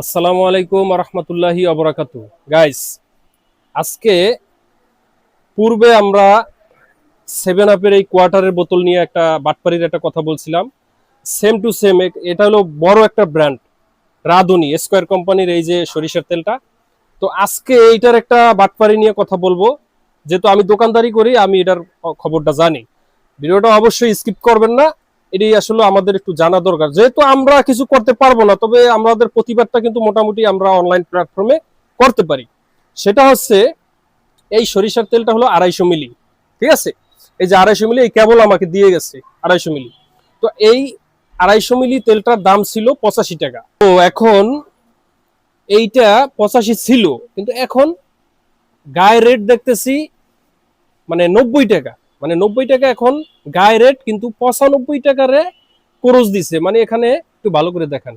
আসসালামু আলাইকুম রহমতুল্লাহি অবরাকাতু গাইস আজকে পূর্বে আমরা সেভেন আপের এই কোয়ার্টারের বোতল নিয়ে একটা বাটপারির একটা কথা বলছিলাম। সেম টু সেম এটা হলো বড় একটা ব্র্যান্ড রাধুনি স্কোয়ার কোম্পানির এই যে সরিষার তেলটা। তো আজকে এইটার একটা বাটপারি নিয়ে কথা বলব। যেহেতু আমি দোকানদারি করি, আমি এটার খবরটা জানি। ভিডিওটা অবশ্যই স্কিপ করবেন না। এটাই আসলে আমাদের একটু জানা দরকার। যেহেতু আমরা কিছু করতে পারব না, তবে আমাদের প্রতিবাদটা কিন্তু মোটামুটি আমরা অনলাইন প্ল্যাটফর্মে করতে পারি। সেটা হচ্ছে, এই সরিষার তেলটা হলো আড়াইশো মিলি, ঠিক আছে? এই যে আড়াইশো মিলি, এই কেবল আমাকে দিয়ে গেছে, আড়াইশো মিলি। তো এই আড়াইশো মিলি তেলটার দাম ছিল পঁচাশি টাকা। তো এখন এইটা পঁচাশি ছিল, কিন্তু এখন গায়ে রেট দেখতেছি মানে নব্বই টাকা। মানে নব্বই টাকা এখন গায়ে রেট, কিন্তু পঁচানব্বই টাকারে খরচ দিছে। মানে এখানে একটু ভালো করে দেখান।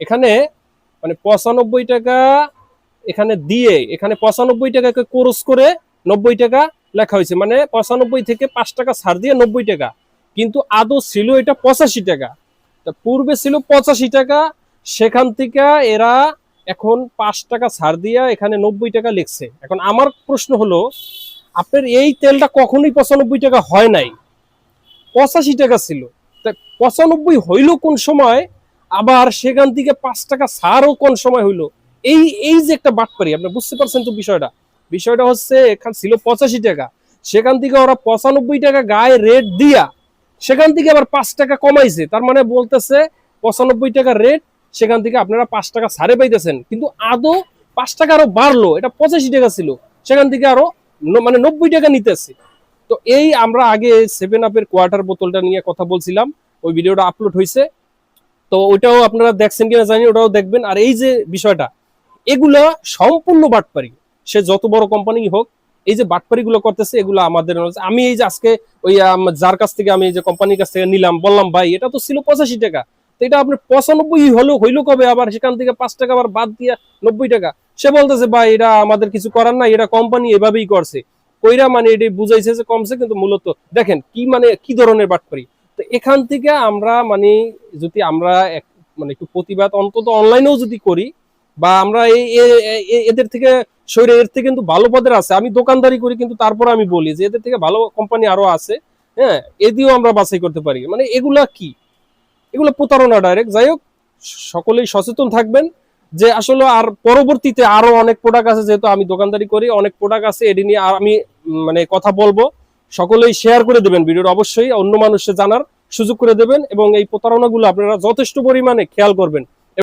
এখানে মানে পঁচানব্বই টাকা এখানে দিয়ে, এখানে পঁচানব্বই টাকাকে খরচ করে নব্বই টাকা লেখা হয়েছে। মানে পঁচানব্বই থেকে পাঁচ টাকা ছাড় দিয়ে নব্বই টাকা। কিন্তু আদৌ ছিল এটা পঁচাশি টাকা। তা পূর্বে ছিল পঁচাশি টাকা। সেখান থেকে এরা এখন পাঁচ টাকা ছাড় দিয়া এখানে নব্বই টাকা লিখছে। এখন আমার প্রশ্ন হলো আপনার এই তেলটা কখনোই পঁচানব্বই টাকা হয় নাই। পঁচাশি টাকা ছিল। তা পঁচানব্বই হইল কোন সময়? আবার সেখান থেকে পাঁচ টাকা ছাড়ও কোন সময় হইল? এই এই যে একটা বাটপারি, আপনি বুঝতে পারছেন তো বিষয়টা? বিষয়টা হচ্ছে, এখান ছিল পঁচাশি টাকা। সেখান থেকে ওরা পঁচানব্বই টাকা গায়ে রেট দিয়া সেখান থেকে আবার পাঁচ টাকা কমাইছে। তার মানে বলতেছে, পঁচানব্বই টাকা রেট সেখান থেকে আপনারা পাঁচ টাকা ছাড়ে পাইতেছেন। কিন্তু আদৌ পাঁচ টাকা আরও বাড়লো, এটা পঁচাশি টাকা ছিল। সেখান থেকে আরও মানে নব্বই টাকা নিতেছে। তো এই আমরা আগে সেভেন আপের কোয়ার্টার বোতলটা নিয়ে কথা বলছিলাম, ওই ভিডিওটা আপলোড হয়েছে তো ওইটাও আপনারা দেখছেন কিনা জানি, ওটাও দেখবেন। আর এই যে বিষয়টা, এগুলা সম্পূর্ণ বাটপারি। সে যত বড় কোম্পানি হোক, এই যে বাটপারি গুলো করতেছে, এগুলো আমাদের আমি এই যে আজকে ওই যার কাছ থেকে আমি যে কোম্পানির কাছ থেকে নিলাম, বললাম, ভাই, এটা তো ছিল পঁচাশি টাকা। এটা আপনার পঁচানব্বই হলো, হইল কবে? আবার সেখান থেকে পাঁচ টাকা, আবার বাদ দিয়ে নব্বই টাকা। সে বলতেছে, ভাই, এটা আমাদের কিছু করার না এটা কোম্পানি এভাবেই করছে। কইরা মানে এটি বুঝাইছে যে কমছে কিন্তু মূলত, দেখেন, কি মানে কি ধরনের বাটপারি? তো এখান থেকে আমরা মানে যদি আমরা মানে একটু প্রতিবাদ, অন্তত অনলাইনেও যদি করি, বা আমরা এই এদের থেকে শরীরে এর থেকে কিন্তু ভালো পদের আছে। আমি দোকানদারি করি, কিন্তু তারপর আমি বলি যে, এদের থেকে ভালো কোম্পানি আরও আছে হ্যাঁ এদিও আমরা বাছাই করতে পারি। মানে এগুলা কি? এগুলো প্রতারণা ডাইরেক্ট যাই হোক, সকলেই সচেতন থাকবেন যে আসলে আর পরবর্তীতে আরও অনেক প্রোডাক্ট আছে, যেহেতু আমি দোকানদারি করি, অনেক প্রোডাক্ট আছে, এটি নিয়ে আমি মানে কথা বলব। সকলেই শেয়ার করে দেবেন ভিডিওটা অবশ্যই, অন্য মানুষে জানার সুযোগ করে দেবেন এবং এই প্রতারণাগুলো আপনারা যথেষ্ট পরিমাণে খেয়াল করবেন।